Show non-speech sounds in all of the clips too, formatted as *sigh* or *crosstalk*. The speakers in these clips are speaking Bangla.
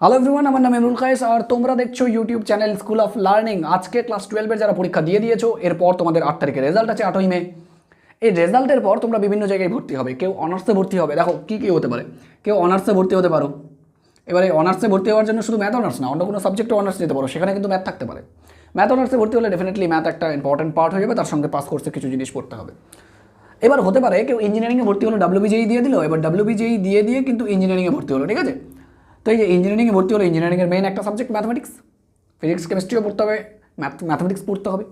হ্যালো এভরিওয়ান আমার নাম এমরুল কায়েস আর তোমরা দেখছ YouTube channel school of learning আজকে ক্লাস টুয়েলভের যারা পরীক্ষা দিয়ে দিয়েছ, এরপর তোমাদের আট তারিখে রেজাল্ট আছে আটই মে। এই রেজাল্টের পর তোমরা বিভিন্ন জায়গায় ভর্তি হবে। কেউ অনার্সে ভর্তি হবে। দেখো, কী কী হতে পারে? কেউ অনার্সে ভর্তি হতে পারো। এবারে অনার্সে ভর্তি হওয়ার জন্য শুধু ম্যাথ অনার্স না, অন্য কোনো সাবজেক্টে অনার্স নিতে পারো। সেখানে কিন্তু ম্যাথ থাকতে পারে। ম্যাথ অনার্সে ভর্তি হলে ডেফিনেটলি ম্যাথ একটা ইম্পর্টেন্ট পার্ট হয়ে যাবে। তার সঙ্গে পাস কোর্সে কিছু জিনিস পড়তে হবে। এবার হতে পারে, কেউ ইঞ্জিনিয়ারিংয়ে ভর্তি হলো ডাব্লিউবিজেই দিয়ে দিল। এবার ডাব্লিউবিজেই দিয়ে দিয়ে কিন্তু ইঞ্জিনিয়ারিংয়ে ভর্তি হলো, ঠিক আছে? তো এই যে ইঞ্জিনিয়ারিংয়ে ভর্তি হলো ইঞ্জিনিয়ারিংয়ের মেইন একটা সাবজেক্ট ম্যাথমেটিক্স ফিজিক্স কেমিস্ট্রিও পড়তে হবে ম্যাথ ম্যাথমেটিক্স পড়তে হবে।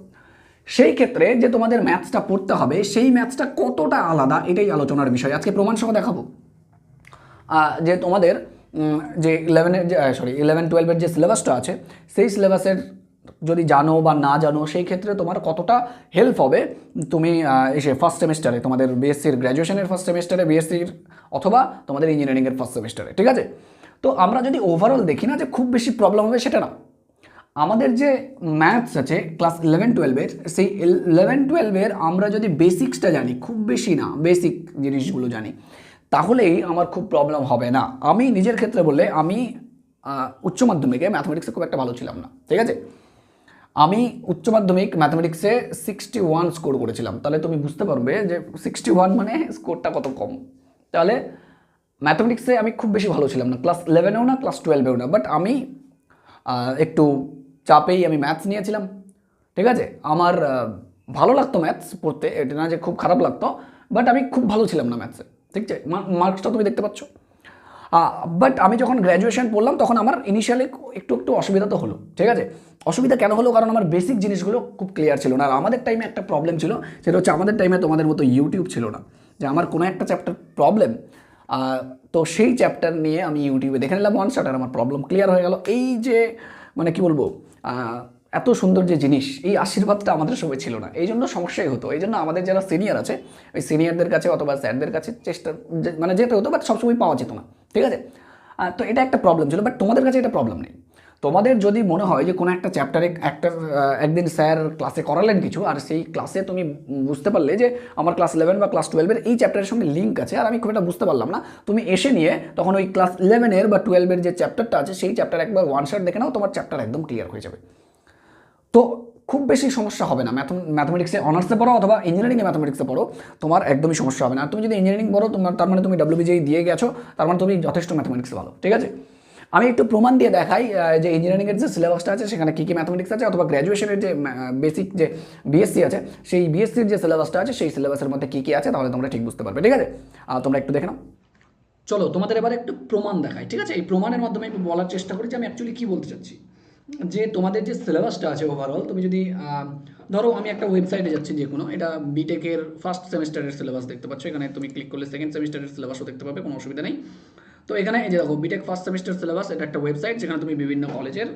সেই ক্ষেত্রে যে তোমাদের ম্যাথসটা পড়তে হবে, সেই ম্যাথসটা কতটা আলাদা এটাই আলোচনার বিষয়। আজকে প্রমাণ সহ দেখাবো যে তোমাদের যে ইলেভেনের যে সরি ইলেভেন টুয়েলভের যে সিলেবাসটা আছে, সেই সিলেবাসের যদি জানো বা না জানো, সেই ক্ষেত্রে তোমার কতটা হেল্প হবে, তুমি এসে ফার্স্ট সেমিস্টারে তোমাদের বিএসসির গ্র্যাজুয়েশনের ফার্স্ট সেমিস্টারে বিএসসির অথবা তোমাদের ইঞ্জিনিয়ারিংয়ের ফার্স্ট সেমিস্টারে ঠিক আছে? তো আমরা যদি ওভারঅল দেখি না যে খুব বেশি প্রবলেম হবে, সেটা না। আমাদের যে ম্যাথস আছে ক্লাস ইলেভেন টুয়েলভের সেই ইলেভেন টুয়েলভের আমরা যদি বেসিক্সটা জানি, খুব বেশি না বেসিক জিনিসগুলো জানি, তাহলেই আমার খুব প্রবলেম হবে না। আমি নিজের ক্ষেত্রে বললে আমি উচ্চ মাধ্যমিকে ম্যাথমেটিক্সে খুব একটা ভালো ছিলাম না, ঠিক আছে? আমি উচ্চ মাধ্যমিক ম্যাথমেটিক্সে সিক্সটি ওয়ান স্কোর করেছিলাম। তাহলে তুমি বুঝতে পারবে যে সিক্সটি ওয়ান মানে স্কোরটা কত কম। তাহলে ম্যাথমেটিক্সে আমি খুব বেশি ভালো ছিলাম না। ক্লাস ইলেভেনেও না ক্লাস টুয়েলভেও না। বাট আমি একটু চাপেই আমি ম্যাথস নিয়েছিলাম। ঠিক আছে? আমার ভালো লাগতো ম্যাথস পড়তে। এটা না যে খুব খারাপ লাগতো। বাট আমি খুব ভালো ছিলাম না ম্যাথসে ঠিক আছে? মার্কসটা তুমি দেখতে পাচ্ছ। বাট আমি যখন গ্র্যাজুয়েশন পড়লাম, তখন আমার ইনিশিয়ালি একটু একটু অসুবিধা তো হলো। ঠিক আছে? অসুবিধা কেন হলো? কারণ আমার বেসিক জিনিসগুলো খুব ক্লিয়ার ছিল না। আর আমাদের টাইমে একটা প্রবলেম ছিল, সেটা হচ্ছে আমাদের টাইমে তোমাদের মতো ইউটিউব ছিল না। যে আমার কোনো একটা চ্যাপ্টার প্রবলেম তো সেই চ্যাপ্টার নিয়ে আমি ইউটিউবে দেখে নিলাম ওয়ান শট আর আমার প্রবলেম ক্লিয়ার হয়ে গেল। এই যে মানে কি বলব এত সুন্দর যে জিনিস, এই আশীর্বাদটা আমাদের সবাই ছিল না। এই জন্য সমস্যাই হতো। এই জন্য আমাদের যারা সিনিয়র আছে, ওই সিনিয়রদের কাছে অথবা স্যারদের কাছে চেষ্টা মানে যেতে হতো বাট সবসময় পাওয়া যেত না। ঠিক আছে? তো এটা একটা প্রবলেম ছিল বাট তোমাদের কাছে এটা প্রবলেম নেই। তোমাদের যদি মনে হয় যে কোনো একটা চ্যাপ্টারে একটা একদিন স্যার ক্লাসে করালেন কিছু, আর সেই ক্লাসে তুমি বুঝতে পারলে যে আমার ক্লাস ইলেভেন বা ক্লাস টুয়েলভের এই চ্যাপ্টারের সঙ্গে লিঙ্ক আছে, আর আমি খুব একটা বুঝতে পারলাম না। তুমি এসে নিয়ে তখন ওই ক্লাস ইলেভেনের বা টুয়েলভের যে চ্যাপ্টারটা আছে, সেই চ্যাপ্টার একবার ওয়ান শট দেখে নাও, তোমার চ্যাপ্টার একদম ক্লিয়ার হয়ে যাবে। তো খুব বেশি সমস্যা হবে না। ম্যাথমেটিক্সে অনার্সে পড়ো অথবা ইঞ্জিনিয়ারিংয়ে ম্যাথমেটিক্সে পড়ো, তোমার একদমই সমস্যা হবে না। আর তুমি যদি ইঞ্জিনিয়ারিং পড়ো, তোমার, তার মানে তুমি ডাব্লিউবিজেই দিয়ে গেছো, তার মানে তুমি যথেষ্ট ম্যাথমেটিক্সে ভালো, ঠিক আছে? আমি একটু প্রমাণ দিয়ে দেখাই যে ইঞ্জিনিয়ারিংয়ের যে সিলেবাসটা আছে, সেখানে কী কী ম্যাথমেটিক্স আছে অথবা গ্র্যাজুয়েশনের যে বেসিক যে বিএসসি আছে, সেই বিএসসির যে সিলেবাসটা আছে, সেই সিলেবাসের মধ্যে কী কী আছে, তাহলে তোমরা ঠিক বুঝতে পারবে, ঠিক আছে? তোমরা একটু দেখে নাও। চলো, তোমাদের এবার একটু প্রমাণ দেখাই, ঠিক আছে? এই প্রমাণের মাধ্যমে আমি বলার চেষ্টা করি যে আমি অ্যাকচুয়ালি কী বলতে চাচ্ছি। যে তোমাদের যে সিলেবাসটা আছে ওভারঅল তুমি যদি ধরো আমি একটা ওয়েবসাইটে যাচ্ছি যে কোনো, এটা বিটেকের ফার্স্ট সেমিস্টারের সিলেবাস দেখতে পাচ্ছ, এখানে তুমি ক্লিক করলে সেকেন্ড সেমিস্টারের সিলেবাসও দেখতে পাবে, কোনো অসুবিধা নেই। তো এখানে এই যে দেখো বিটেক ফার্স্ট সেমিস্টার সিলেবাস এটা একটা ওয়েবসাইট যেখানে তুমি বিভিন্ন কলেজের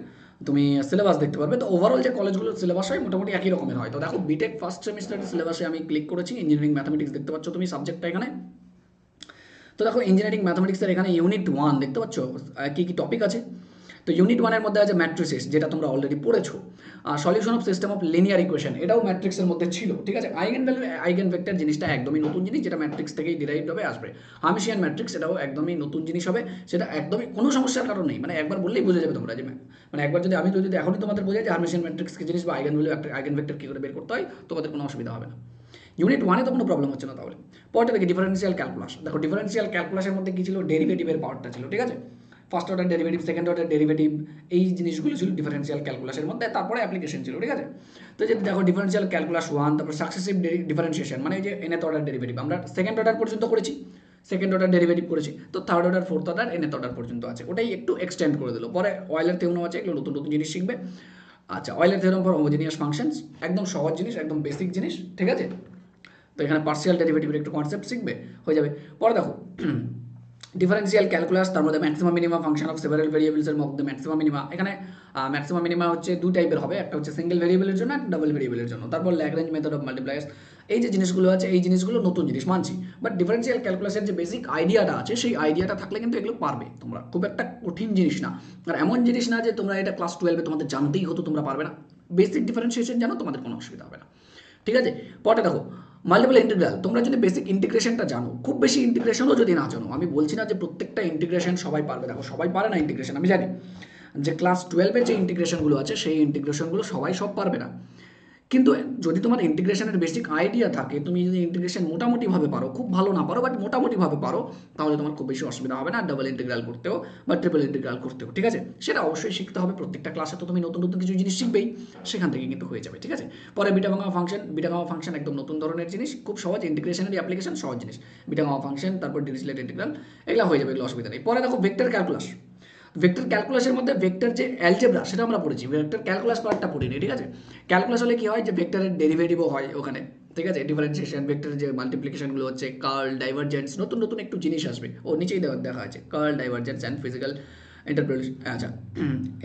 তুমি সিলেবাস দেখতে পারবে। তো ওভারঅল যে কলেজগুলোর সিলেবাস হয়, মোটামুটি একই রকমের হয়। তো দেখো বিটেক ফার্স্ট সেমিস্টার সিলেবাসে আমি ক্লিক করেছি ইঞ্জিনিয়ারিং ম্যাথামেটিক্স দেখতে পাচ্ছ তুমি সাবজেক্টটা এখানে। তো দেখো ইঞ্জিনিয়ারিং ম্যাথামেটিক্সের এখানে ইউনিট ওয়ান দেখতে পাচ্ছ? কী কী কি টপিক আছে? তো ইউনিট ওয়ানের মধ্যে আছে ম্যাট্রিসিস যেটা তোমরা অলরেডি পড়েছো। আর solution of system of linear equation এটাও ম্যাট্রিক্সের মধ্যে ছিল, ঠিক আছে? আইগেন ভ্যালু আইগেন ভেক্টর জিনিসটা একদমই নতুন জিনিস, যেটা ম্যাট্রিক্স থেকেই ডিরাইভড হবে, আসবে। হামিশিয়ান ম্যাট্রিক্স এটাও একদমই নতুন জিনিস হবে, সেটা একদমই কোনো সমস্যার কারণ নেই মানে একবার বললেই বুঝে যাবে তোমরা যে মানে একবার যদি আমি যদি এখনই তোমাদের বোঝাই যে হামিশিয়ান ম্যাট্রিক্স কি জিনিস বা আইগেন ভ্যালু আইগেন ভেক্টর কী করে বের করতে হয়, তোমাদের কোনো অসুবিধা হবে না। ইউনিট ওয়ানে তো কোনো প্রবলেম হচ্ছে না তাহলে। পরটা দেখি ডিফারেন্সিয়াল ক্যালকুলাস দেখো ডিফারেন্সিয়াল ক্যালকুলাসের মধ্যে কি ছিল? ডেরিভেটিভের পাওয়ারটা ছিল, ঠিক আছে? First order derivative second order derivative এই জিনিসগুলো ছিল ডিফারেন্সিয়াল ক্যালকুলাসের মধ্যে, তারপরে অ্যাপ্লিকেশন ছিল, ঠিক আছে? তো যে দেখো ডিফারেন্সিয়াল ক্যালকুলাস ওয়ান তারপর সাকসেসিভ ডিফারেন্সিয়েশন মানে যে এনএথ অর্ডার ডেরিভেটিভ আমরা সেকেন্ড অর্ডার পর্যন্ত করেছি সেকেন্ড অর্ডার ডেরিভেটিভ করেছি, তো third order fourth order nth order পর্যন্ত আছে, ওটাই একটু এক্সটেন্ড করে দিল, পরে অয়েলের থেউনো আছে, এগুলো নতুন নতুন জিনিস শিখবে আচ্ছা অয়েলের থেওরাম ফর হোমোজিনিয়াস ফাংশনস একদম সহজ জিনিস, একদম বেসিক জিনিস, ঠিক আছে? তো এখানে পার্সিয়াল ডেরিভেটিভের একটু কনসেপ্ট শিখবে, হয়ে যাবে, পরে দেখো ডিফারেন্সিয়াল ক্যালকুলাস তার মধ্যে maximum minimum function of several ভেরিয়েবলসের মধ্যে ম্যাক্সিমাম মিনিমা এখানে ম্যাক্সিমাম মিনিমা হচ্ছে দু টাইপের হবে, একটা হচ্ছে সিঙ্গেল ভেরিয়েবলের জন্য, একটা ডাবল ভেরিয়েবলের জন্য। তারপর ল্যাগ্রেঞ্জ মেথড অফ মাল্টিপ্লায়ার্স এই যে জিনিসগুলো আছে, এই জিনিসগুলো নতুন জিনিস, মানছি। বাট ডিফারেন্সিয়াল ক্যালকুলাসের যে বেসিক আইডিয়াটা আছে, সেই আইডিয়াটা থাকলে কিন্তু এগুলো পারবে তোমরা। খুব একটা কঠিন জিনিস না। আর এমন জিনিস না যে তোমরা এটা ক্লাস টুয়েলভে তোমাদের জানতেই হতো, তোমরা পারবে না। বেসিক ডিফারেন্সিয়েশন জানো তোমাদের কোনো অসুবিধা হবে না। ঠিক আছে? পরে দেখো মাল্টিপল ইন্টিগ্রাল তোমরা যদি বেসিক ইন্টিগ্রেশনটা জানো, খুব বেশি ইন্টিগ্রেশনও যদি না জানো, আমি বলছি না যে প্রত্যেকটা ইন্টিগ্রেশন সবাই পারবে, দেখো সবাই পারে না ইন্টিগ্রেশন আমি জানি যে ক্লাস টুয়েলভের যে ইন্টিগ্রেশনগুলো আছে, সেই ইন্টিগ্রেশনগুলো সবাই সব পারবে না। কিন্তু যদি তোমার ইন্টিগ্রেশনের বেসিক আইডিয়া থাকে, তুমি যদি ইন্টিগ্রেশন মোটামুটিভাবে পারো, খুব ভালো না পারো বাট মোটামুটিভাবে পারো, তাহলে তোমার খুব বেশি অসুবিধা হবে না ডাবল ইন্টিগ্রাল করতেও বা ট্রিপল ইন্টিগ্রাল করতেও, ঠিক আছে? সেটা অবশ্যই শিখতে হবে, প্রত্যেকটা ক্লাসে তো তুমি নতুন নতুন কিছু জিনিস শিখবেই, সেখান থেকে কিন্তু হয়ে যাবে, ঠিক আছে? পরে বিটাগামা ফাংশন বিটাগামা ফাংশন একদম নতুন ধরনের জিনিস, খুব সহজ ইন্টিগ্রেশনের অ্যাপ্লিকেশন সহজ জিনিস। বিটাগামা ফাংশন তারপর ডিরিচলেট ইন্টিগ্রাল এগুলো হয়ে যাবে, এগুলো অসুবিধা নেই। পরে দেখো ভেক্টর ক্যালকুলাস ভেক্টর ক্যালকুলাসের মধ্যে ভেক্টর যে অ্যালজেব্রা সেটা আমরা পড়েছি। ভেক্টর ক্যালকুলাস পার্টটা পড়িনি, ঠিক আছে? ক্যালকুলাস হলে কি হয়? যে ভেক্টরের ডেরিভেটিভও হয় ওখানে, ঠিক আছে? ডিফারেন্সিয়েশন ভেক্টরের যে মাল্টিপ্লিকেশনগুলো হচ্ছে কার্ল ডাইভারজেন্স নতুন নতুন একটু জিনিস আসবে। ও নিচেই দেখা আছে curl divergence and physical interpretation আচ্ছা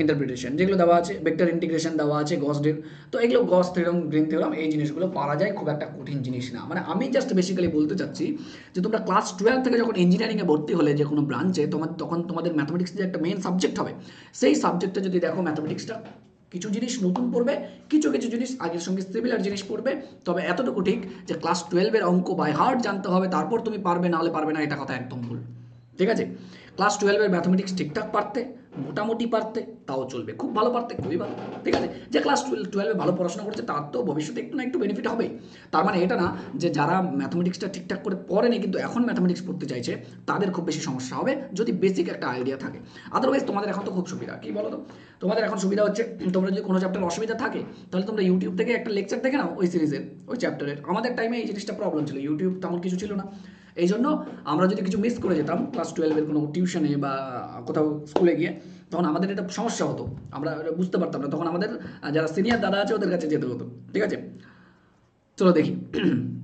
ইন্টারপ্রিটেশন যেগুলো দেওয়া আছে ভেক্টর ইন্টিগ্রেশন দেওয়া আছে গস ডের তো এগুলো গস থিওরাম গ্রিন থিওরাম এই জিনিসগুলো পারা যায় খুব একটা কঠিন জিনিস না। মানে আমি জাস্ট বেসিক্যালি বলতে চাচ্ছি যে তোমরা ক্লাস টুয়েলভ থেকে যখন ইঞ্জিনিয়ারিংয়ে ভর্তি হলে যে কোনো ব্রাঞ্চে তোমার তখন তোমাদের ম্যাথমেটিক্স যে একটা মেন সাবজেক্ট হবে, সেই সাবজেক্টটা যদি দেখো ম্যাথমেটিক্সটা কিছু জিনিস নতুন পড়বে, কিছু কিছু জিনিস আগের সঙ্গে সিমিলার জিনিস পড়বে, তবে এতটুকু ঠিক যে ক্লাস টুয়েলভের অঙ্ক বাই হার্ট জানতে হবে, তারপর তুমি পারবে, না হলে পারবে না, এটা কথা একদম ভুল। ঠিক আছে? ক্লাস টুয়েলভের ম্যাথমেটিক্স ঠিকঠাক পারতে, মোটামুটি পারতে, তাও চলবে। খুব ভালো পারতে, খুবই ভালো। ঠিক আছে? যে ক্লাস টুয়েলভ টুয়েলভে ভালো পড়াশোনা করছে, তার তো ভবিষ্যতে একটু না একটু বেনিফিট হবে তার মানে এটা না যে যারা ম্যাথমেটিক্সটা ঠিকঠাক করে পড়েনি, কিন্তু এখন ম্যাথমেটিক্স পড়তে চাইছে, তাদের খুব বেশি সমস্যা হবে যদি বেসিক একটা আইডিয়া থাকে। আদারওয়াইজ তোমাদের এখন তো খুব সুবিধা। কি বলো তো তোমাদের এখন সুবিধা হচ্ছে, তোমরা যদি কোনো চ্যাপ্টার অসুবিধা থাকে, তাহলে তোমরা ইউটিউব থেকে একটা লেকচার দেখে নাও ওই সিরিজের ওই চ্যাপ্টারের আমাদের টাইমে এই জিনিসটা প্রবলেম ছিল। ইউটিউব তেমন কিছু ছিল না। এই জন্য আমরা যদি কিছু মিস করে যেতাম ক্লাস টুয়েলভের কোনো টিউশনে বা কোথাও স্কুলে গিয়ে, তখন আমাদের এটা সমস্যা হতো। আমরা বুঝতে পারতাম না। তখন আমাদের যারা সিনিয়র দাদা আছে ওদের কাছে যেতে হতো। ঠিক আছে? চলো দেখি।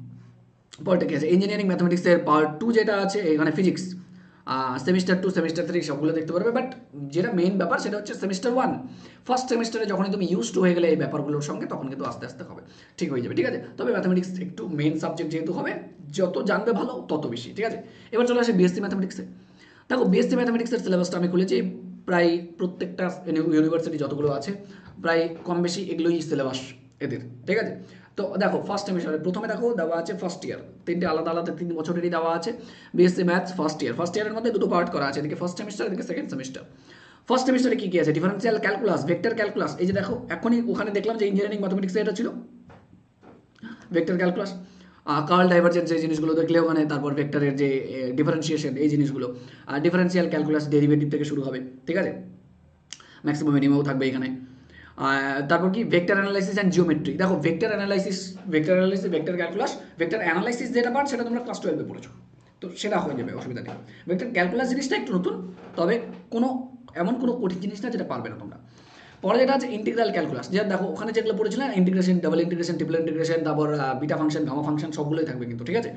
*clears throat* পরটা কি আছে? ইঞ্জিনিয়ারিং ম্যাথমেটিক্সের পার্ট টু যেটা আছে, এখানে physics semester two semester three সবগুলো দেখতে পারবে বাট যেটা মেইন ব্যাপার সেটা হচ্ছে সেমিস্টার ওয়ান ফার্স্ট সেমিস্টারে যখনই তুমি ইউজ টু হয়ে গেলে এই ব্যাপারগুলোর সঙ্গে, তখন কিন্তু আস্তে আস্তে হবে। ঠিক হয়ে যাবে, ঠিক আছে? তবে ম্যাথমেটিক্স একটু মেইন সাবজেক্ট যেহেতু হবে, যত জানবে ভালো, তত বেশি, ঠিক আছে? এবার চলে আসে বিএসসি ম্যাথামেটিক্সে দেখো বিএসসি ম্যাথমেটিক্সের সিলেবাসটা আমি খুলেছি, প্রায় প্রত্যেকটা ইউনিভার্সিটি যতগুলো আছে, প্রায় কম বেশি এগুলোই সিলেবাস এদের, ঠিক আছে? তো দেখো ফার্স্ট সেমিস্টারে প্রথমে দেখো দেওয়া আছে ফার্স্ট ইয়ার তিনটে আলাদা আলাদা, তিন বছরেরই দেওয়া আছে। BSc maths first year first ইয়ারের মধ্যে দুটো পার্ট করা আছে, এদিকে ফার্স্ট সেমিস্টার এদিকে সেকেন্ড সেমিস্টার ফার্স্ট সেমিস্টারে কি কি আছে? ডিফারেন্সিয়াল ক্যালকুলাস ভেক্টর ক্যালকুলাস এই যে দেখো, এখনই ওখানে দেখলাম যে ইঞ্জিনিয়ারিং ম্যাথমেটিক্সে এটা ছিল। ভেক্টর ক্যালকুলাস কার্ল ডাইভারজেন্স যে জিনিসগুলো দেখলে ওখানে, তারপর ভেক্টরের যে ডিফারেন্সিয়েশন এই জিনিসগুলো। আর ডিফারেন্সিয়াল ক্যালকুলাস ডেরিভেটিভ থেকে শুরু হবে, ঠিক আছে? ম্যাক্সিমাম মিনিমামও থাকবে এখানে। তারপর কি? ভেক্টর অ্যানালাইসিস অ্যান্ড জিওমেট্রি দেখো vector analysis vector analysis vector calculus vector analysis যেটা পার সেটা তোমরা ক্লাস টুয়েলভে পড়েছো। তো সেটা হয়ে যাবে, অসুবিধা নেই। ভেক্টর ক্যালকুলাস জিনিসটা একটু নতুন, তবে কোনো, এমন কোনো কঠিন জিনিস না যেটা পারবে না তোমরা। পরে যেটা আছে ইন্টিগ্রাল ক্যালকুলাস যে দেখো, ওখানে যেগুলো পড়েছিলেন integration double integration triple integration তারপর বিটা ফাংশন গামা ফাংশন সবগুলোই থাকবে কিন্তু, ঠিক আছে?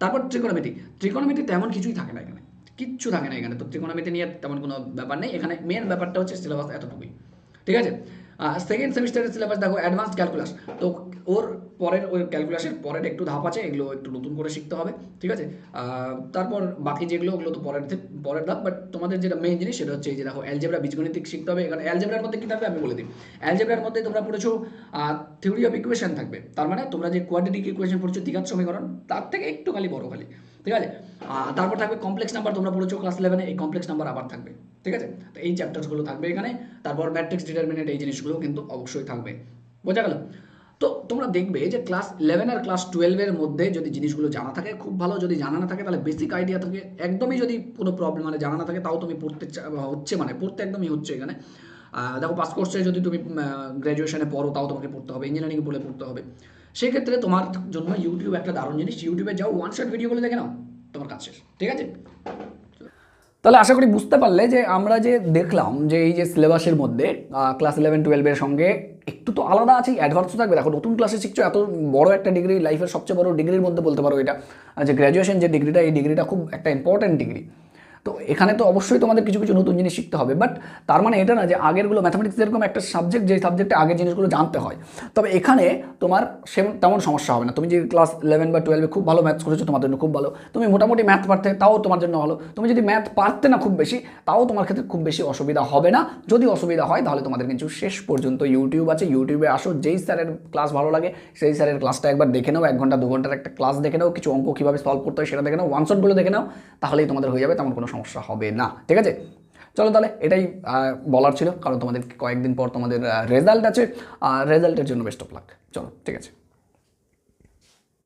তারপর ট্রিকোনোমেট্রি ট্রিকোনোমেট্রি তেমন কিছুই থাকে না এখানে। কিচ্ছু থাকে না এখানে। তো ট্রিকোনোমেট্রি নিয়ে তেমন কোনো ব্যাপার নেই। এখানে মেন ব্যাপারটা হচ্ছে সিলেবাস এতটুকুই। ঠিক আছে? সেকেন্ড সেমিস্টারের সিলেবাস দেখো অ্যাডভান্স ক্যালকুলাস তো ওর পরের, ওই ক্যালকুলাসের পরের একটু ধাপ আছে, এগুলো একটু নতুন করে শিখতে হবে, ঠিক আছে? তারপর বাকি যেগুলো, ওগুলো তো পরের পরের ধাপ বাট তোমাদের যেটা মেইন জিনিস সেটা হচ্ছে এই যে দেখো অ্যালজেব্রা বীজগণিতিক শিখতে হবে, এখানে অ্যালজেব্রার মধ্যে কি থাকবে আমি বলে দিই। অ্যালজেব্রার মধ্যে তোমরা পড়েছো থিওরি অফ ইকুয়েশন থাকবে। তার মানে তোমরা যে কোয়াড্রেটিক ইকুয়েশন পড়ছো, দ্বিঘাত সমীকরণ, তার থেকে একটু খালি বড় খালি, ঠিক আছে? তারপর থাকবে কমপ্লেক্স নাম্বার তোমরা পড়েছো ক্লাস ইলেভেনে এই কমপ্লেক্স নাম্বার আবার থাকবে। ঠিক আছে? তো এই চ্যাপ্টারসগুলো থাকবে এখানে। তারপর ম্যাট্রিক্স ডিটারমিনেট এই জিনিসগুলো কিন্তু অবশ্যই থাকবে। বোঝা গেল? তো তোমরা দেখবে যে ক্লাস ইলেভেন আর ক্লাস টুয়েলভের মধ্যে যদি জিনিসগুলো জানা থাকে, খুব ভালো যদি জানা না থাকে, তাহলে বেসিক আইডিয়া থাকে একদমই যদি কোনো প্রবলেম মানে জানা না থাকে, তাও তুমি পড়তে হচ্ছে মানে পড়তে একদমই হচ্ছে এখানে। দেখো পাস কোর্সে যদি তুমি গ্র্যাজুয়েশনে পড়ো, তাও তোমাকে পড়তে হবে ইঞ্জিনিয়ারিং বলে পড়তে হবে। সেক্ষেত্রে তোমার জন্য ইউটিউব একটা দারুণ জিনিস। ইউটিউবে যাও ওয়ান শট ভিডিওগুলো দেখে নাও, তোমার কাজ শেষ। ঠিক আছে? তাহলে আশা করি বুঝতে পারলে যে আমরা যে দেখলাম যে এই যে সিলেবাসের মধ্যে ক্লাস ইলেভেন টুয়েলভের সঙ্গে একটু তো আলাদা আছে অ্যাডভান্সও থাকবে। দেখো, নতুন ক্লাসে শিখছো, এত বড় একটা ডিগ্রি লাইফের সবচেয়ে বড় ডিগ্রির মধ্যে বলতে পারো এটা, যে গ্র্যাজুয়েশন যে ডিগ্রিটা এই ডিগ্রিটা খুব একটা ইম্পর্ট্যান্ট ডিগ্রি তো এখানে তো অবশ্যই তোমাদের কিছু কিছু নতুন জিনিস শিখতে হবে বাট তার মানে এটা না যে আগেরগুলো ম্যাথামেটিক্স এরকম একটা সাবজেক্ট যে সাবজেক্টে আগের জিনিসগুলো জানতে হয়। তবে এখানে তোমার সে তেমন সমস্যা হবে না। তুমি যদি ক্লাস ইলেভেন বা টুয়েলভে খুব ভালো ম্যাথস করেছ, তোমার জন্য খুব ভালো। তুমি মোটামুটি ম্যাথ পারতে, তাও তোমার জন্য ভালো। তুমি যদি ম্যাথ পারতে না খুব বেশি, তাও তোমার ক্ষেত্রে খুব বেশি অসুবিধা হবে না। যদি অসুবিধা হয়, তাহলে তোমাদের কিন্তু শেষ পর্যন্ত ইউটিউব আছে। ইউটিউবে আসো, যেই স্যারের ক্লাস ভালো লাগে, সেই স্যারের ক্লাসটা একবার দেখে নাও। এক ঘণ্টা, দু ঘণ্টার একটা ক্লাস দেখে নাও। কিছু অঙ্ক কীভাবে সলভ করতে হয়, সেটা দেখে নাও। ওয়ান শটগুলো দেখে নাও। তাহলেই তোমাদের হয়ে যাবে তেমন কোনো সমস্যা হবে না, ঠিক আছে? চলো তাহলে এটাই বলার ছিল, কারণ তোমাদের কয়েকদিন পর তোমাদের রেজাল্ট আছে, আর রেজাল্টের জন্য বেস্ট অফ লাক চলো, ঠিক আছে?